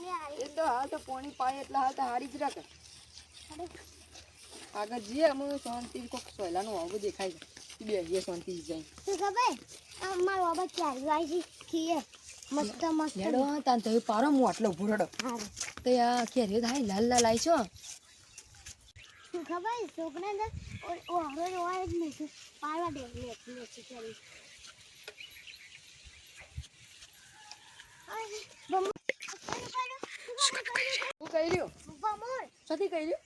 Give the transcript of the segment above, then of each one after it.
એ હાલ તો હા તો પાણી પાય એટલે હા તો હારી જ રાખે. આગળ જઈએ અમે શાંતિ કોક સોયલાનું વાવું દેખાય છે. બેસીએ શાંતિ જાય. ખબર? મારો બાબા ક્યારે છે? ખીએ. મસ્ત મસ્ત. હેડો તાન તો પારો હું આટલો ઊભો રડો. તો આ કેરીઓ થાય લાલ લાલ આવી છો? ખબર? છોકરા અંદર ઓ જ નહીં પાડવા દે લે લે કરી અરે બમ શું કહી રહ્યો સતી કહી રહ્યો એ?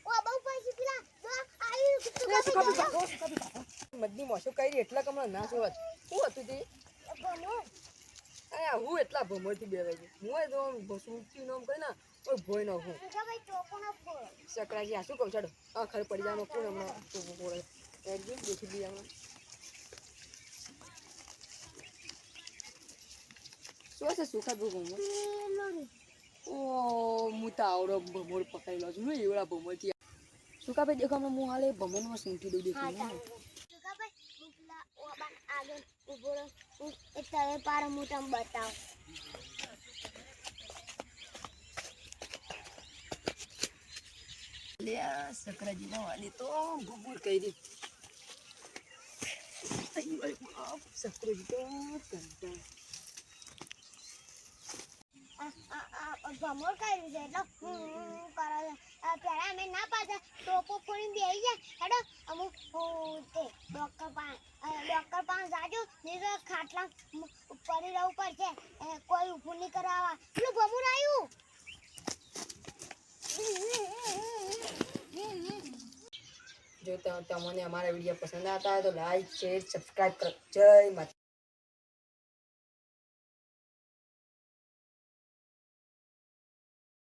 મદની મોસો કહી રહી એટલા કમળ ના જોવા શું હતું તે? અરે હું એટલા ભમરથી બે વાગે હું તો સુરતી નામ કહી ના કોઈ ભોય નો હું સકરાજી આ શું કહું છાડો આ ખર પડી જવાનો કોણ હમણાં? ચોખ્ખું પોળે એકદમ દેખી દઈએ હમણાં. શું છે સુખા લોરી ઓ હું તો આવડો ભમર પકડી લો છું હું એવડા ભમરથી સુકા ભાઈ દેખો હમણાં હું હાલે ભમરમાં સૂંઠી દઉં હા દેખું તું ખબર હું પેલા ઓ બાન આગળ ઊભો રહું હું એ તવે પાર મોટા બતાવ લે આ સકરાજી ના વાલી તો ગુબુર કહી દે સકરાજી તો કંટાળો. ભમોર કર્યું છે એટલે હું હું કરે છે આ પેલા અમે ના પાછા ટોપો ખોલીને બેસી જાય હેડો અમુક હું તે ડોક્ટર પાસે ડોક્ટર પાસે જાજો નહીં તો ખાટલા મ- પડી રહેવું પડશે એ કોઈ ઊભું નહીં કરાવવા પેલું ભમોર આવ્યું જો ત- તમને અમારા વિડીયો પસંદ આવતા હોય તો લાઈક શેર સબસ્ક્રાઈબ કરો જય માતા